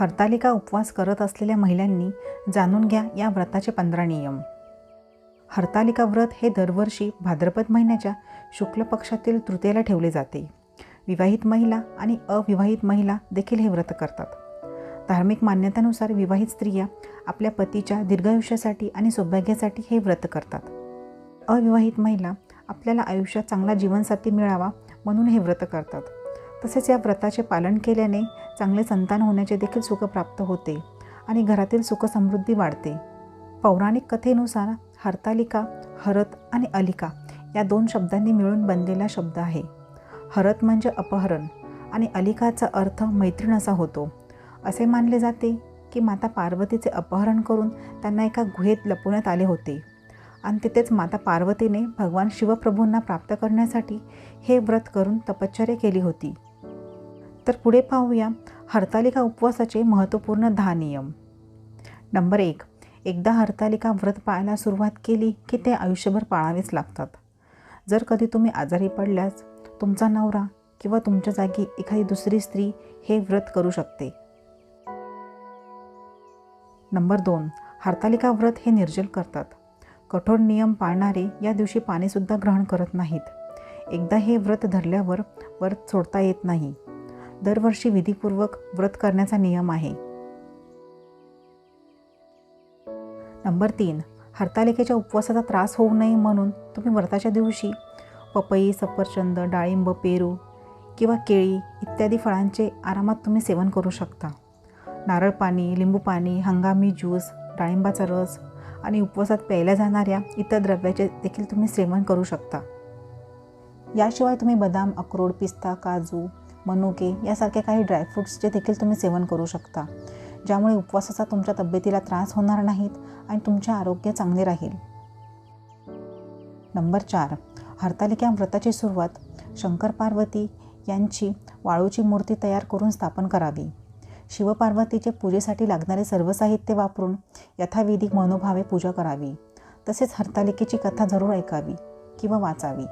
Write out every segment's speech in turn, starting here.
हरतालिका उपवास करत असलेल्या महिलांनी जाणून घ्या या व्रताचे पंधरा नियम. हरतालिका व्रत हे दरवर्षी भाद्रपद महिन्याच्या शुक्ल पक्षातील तृतीयेला ठेवले जाते. विवाहित महिला आणि अविवाहित महिला देखील हे व्रत करतात. धार्मिक मान्यतेनुसार विवाहित स्त्रिया आपल्या पतीच्या दीर्घायुष्यासाठी आणि सौभाग्यासाठी हे व्रत करतात. अविवाहित महिला आपल्याला आयुष्यात चांगला जीवनसाथी मिळावा म्हणून हे व्रत करतात. तसेच या व्रताचे पालन केल्याने चांगले संतान होण्याचे देखील सुख प्राप्त होते आणि घरातील सुखसमृद्धी वाढते. पौराणिक कथेनुसार हरतालिका हरत आणि अलिका या दोन शब्दांनी मिळून बनलेला शब्द आहे. हरत म्हणजे अपहरण आणि अलिकाचा अर्थ मैत्रीण असा होतो. असे मानले जाते की माता पार्वतीचे अपहरण करून त्यांना एका गुहेत लपवण्यात आले होते. आणि तिथेच माता पार्वतीने भगवान शिवप्रभूंना प्राप्त करण्यासाठी हे व्रत करून तपश्चर्या केली होती. तर पुढे पाहूया हरतालिका उपवासाचे महत्त्वपूर्ण दहा नियम. नंबर एक एकदा हरतालिका व्रत पाळायला सुरुवात केली की ते आयुष्यभर पाळावेच लागतात. जर कधी तुम्ही आजारी पडल्यास तुमचा नवरा किंवा तुमच्या जागी एखादी दुसरी स्त्री हे व्रत करू शकते. नंबर दोन हरतालिका व्रत हे निर्जल करतात. कठोर नियम पाळणारे या दिवशी पाणीसुद्धा ग्रहण करत नाहीत. एकदा हे व्रत धरल्यावर व्रत सोडता येत नाही. दरवर्षी विधीपूर्वक व्रत करण्याचा नियम आहे. नंबर तीन. हरतालिकेच्या उपवासाचा त्रास होऊ नये म्हणून तुम्ही व्रताच्या दिवशी पपई सफरचंद डाळिंब पेरू किंवा केळी इत्यादी फळांचे आरामात तुम्ही सेवन करू शकता. नारळ पाणी लिंबू पाणी हंगामी ज्यूस डाळिंबाचा रस आणि उपवासात प्यायल्या जाणाऱ्या इतर द्रव्याचे देखील तुम्ही सेवन करू शकता. याशिवाय तुम्ही बदाम अक्रोड पिस्ता काजू मनुके यासारख्या काही ड्रायफ्रूट्सचे देखील तुम्ही सेवन करू शकता ज्यामुळे उपवासाचा तुमच्या तब्येतीला त्रास होणार नाहीत आणि तुमचे आरोग्य चांगले राहील. नंबर चार हरतालिका व्रताची सुरुवात शंकर पार्वती यांची वाळूची मूर्ती तयार करून स्थापन करावी. शिवपार्वतीचे पूजेसाठी लागणारे सर्व साहित्य वापरून यथाविधी मनोभावे पूजा करावी. तसेच हरतालिकेची कथा जरूर ऐकावी किंवा वाचावी.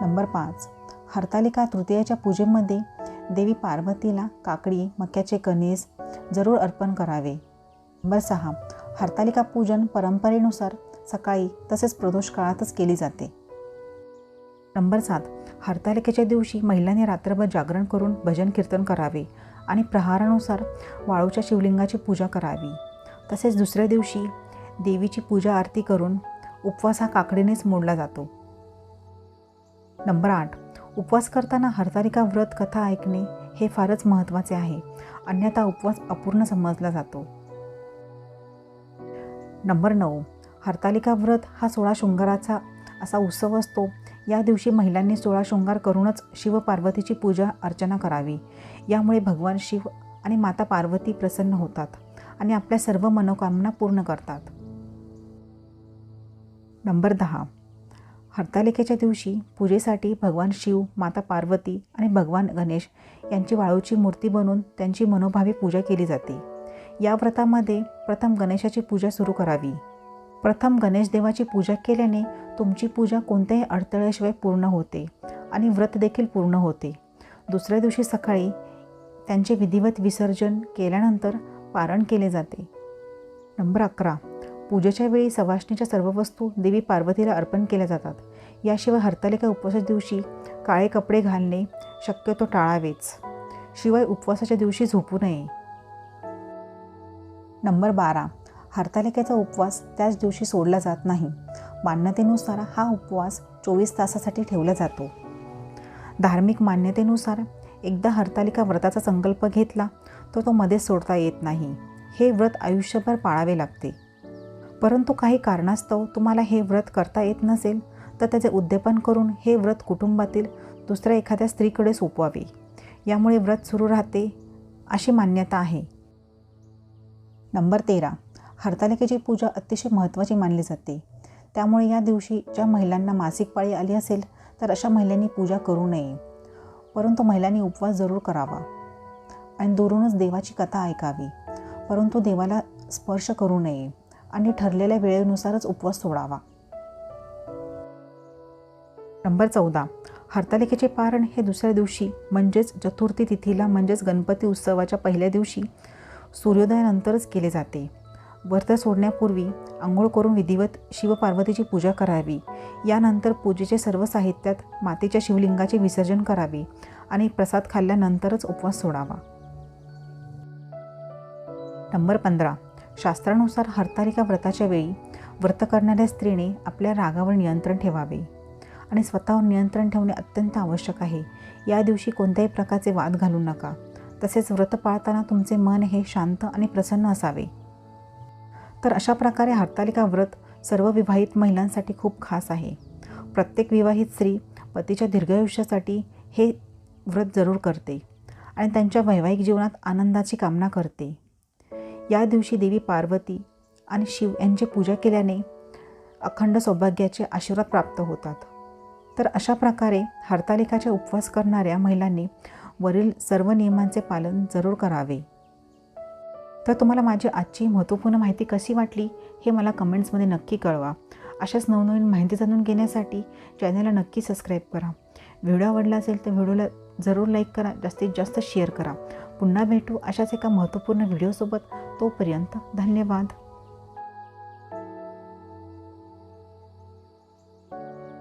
नंबर पाच हरतालिका तृतीयाच्या पूजेमध्ये देवी पार्वतीला काकडी मक्याचे कणीस जरूर अर्पण करावे. नंबर सहा हरतालिका पूजन परंपरेनुसार सकाळी तसेच प्रदोष काळातच केली जाते. नंबर सात हरतालिकेच्या दिवशी महिलांनी रात्रभर जागरण करून भजन कीर्तन करावे आणि प्रहारानुसार वाळूच्या शिवलिंगाची पूजा करावी. तसेच दुसऱ्या दिवशी देवीची पूजा आरती करून उपवास हा काकडीनेच मोडला जातो. नंबर आठ उपवास करताना हरतालिका व्रत कथा ऐकणे हे फारच महत्त्वाचे आहे. अन्यथा उपवास अपूर्ण समजला जातो. नंबर नऊ. हरतालिका व्रत हा सोळा शृंगाराचा असा उत्सव असतो. या दिवशी महिलांनी सोळा शृंगार करूनच शिवपार्वतीची पूजा अर्चना करावी. यामुळे भगवान शिव आणि माता पार्वती प्रसन्न होतात आणि आपल्या सर्व मनोकामना पूर्ण करतात. नंबर दहा. हरतालिकेच्या दिवशी पूजेसाठी भगवान शिव माता पार्वती आणि भगवान गणेश यांची वाळूची मूर्ती बनवून त्यांची मनोभावे पूजा केली जाते. या व्रतामध्ये प्रथम गणेशाची पूजा सुरू करावी. प्रथम गणेश देवाची पूजा केल्याने तुमची पूजा कोणत्याही अडथळ्याशिवाय पूर्ण होते आणि व्रत देखील पूर्ण होते. दुसऱ्या दिवशी सकाळी त्यांचे विधिवत विसर्जन केल्यानंतर पारण केले जाते. नंबर अकरा. पूजेच्या वेळी सवाष्णीच्या सर्व वस्तू देवी पार्वतीला अर्पण केल्या जातात. याशिवाय हरतालिका उपवासाच्या दिवशी काळे कपडे घालणे शक्यतो टाळावेच. शिवाय उपवासाच्या दिवशी झोपू नये. नंबर बारा. हरतालिकेचा उपवास त्याच दिवशी सोडला जात नाही. मान्यतेनुसार हा उपवास चोवीस तासासाठी ठेवला जातो. धार्मिक मान्यतेनुसार एकदा हरतालिका व्रताचा संकल्प घेतला तर तो मध्येच सोडता येत नाही. हे व्रत आयुष्यभर पाळावे लागते. परंतु काही कारणास्तव तुम्हाला हे व्रत करता येत नसेल तर त्याचे उद्यापन करून हे व्रत कुटुंबातील दुसऱ्या एखाद्या स्त्रीकडे सोपवावे. यामुळे व्रत सुरू राहते अशी मान्यता आहे. नंबर तेरा. हरतालिकेची पूजा अतिशय महत्त्वाची मानली जाते. त्यामुळे या दिवशी ज्या महिलांना मासिक पाळी आली असेल तर अशा महिलांनी पूजा करू नये. परंतु महिलांनी उपवास जरूर करावा. आणि दुरूनच देवाची कथा ऐकावी. परंतु देवाला स्पर्श करू नये आणि ठरलेल्या वेळेनुसारच उपवास सोडावा. नंबर चौदा. हरतालिकेचे पारण हे दुसऱ्या दिवशी म्हणजेच चतुर्थी तिथीला म्हणजेच गणपती उत्सवाच्या पहिल्या दिवशी सूर्योदयानंतरच केले जाते. व्रत सोडण्यापूर्वी आंघोळ करून विधिवत शिवपार्वतीची पूजा करावी. यानंतर पूजेचे सर्व साहित्यात मातेच्या शिवलिंगाचे विसर्जन करावे आणि प्रसाद खाल्ल्यानंतरच उपवास सोडावा. नंबर पंधरा. शास्त्रानुसार हरतालिका व्रताच्या वेळी व्रत करणाऱ्या स्त्रीने आपल्या रागावर नियंत्रण ठेवावे. आणि स्वतःवर नियंत्रण ठेवणे अत्यंत आवश्यक आहे. या दिवशी कोणत्याही प्रकारचे वाद घालू नका. तसेच व्रत पाळताना तुमचे मन हे शांत आणि प्रसन्न असावे. तर अशा प्रकारे हरतालिका व्रत सर्व विवाहित महिलांसाठी खूप खास आहे. प्रत्येक विवाहित स्त्री पतीच्या दीर्घायुष्यासाठी हे व्रत जरूर करते आणि त्यांच्या वैवाहिक जीवनात आनंदाची कामना करते. या दिवशी देवी पार्वती आणि शिव यांची पूजा केल्याने अखंड सौभाग्याचे आशीर्वाद प्राप्त होतात. तर अशा प्रकारे हरतालिकाचे उपवास करणाऱ्या महिलांनी वरील सर्व नियमांचे पालन जरूर करावे. तर तुम्हाला माझी आजची महत्त्वपूर्ण माहिती कशी वाटली हे मला कमेंट्समध्ये नक्की कळवा. अशाच नवनवीन माहिती जाणून घेण्यासाठी चॅनलला नक्की सबस्क्राईब करा. व्हिडिओ आवडला असेल तर व्हिडिओला जरूर लाईक करा जास्तीत जास्त शेअर करा. पुन्हा भेटू अशाच एका महत्त्वपूर्ण व्हिडिओसोबत. तोपर्यंत धन्यवाद.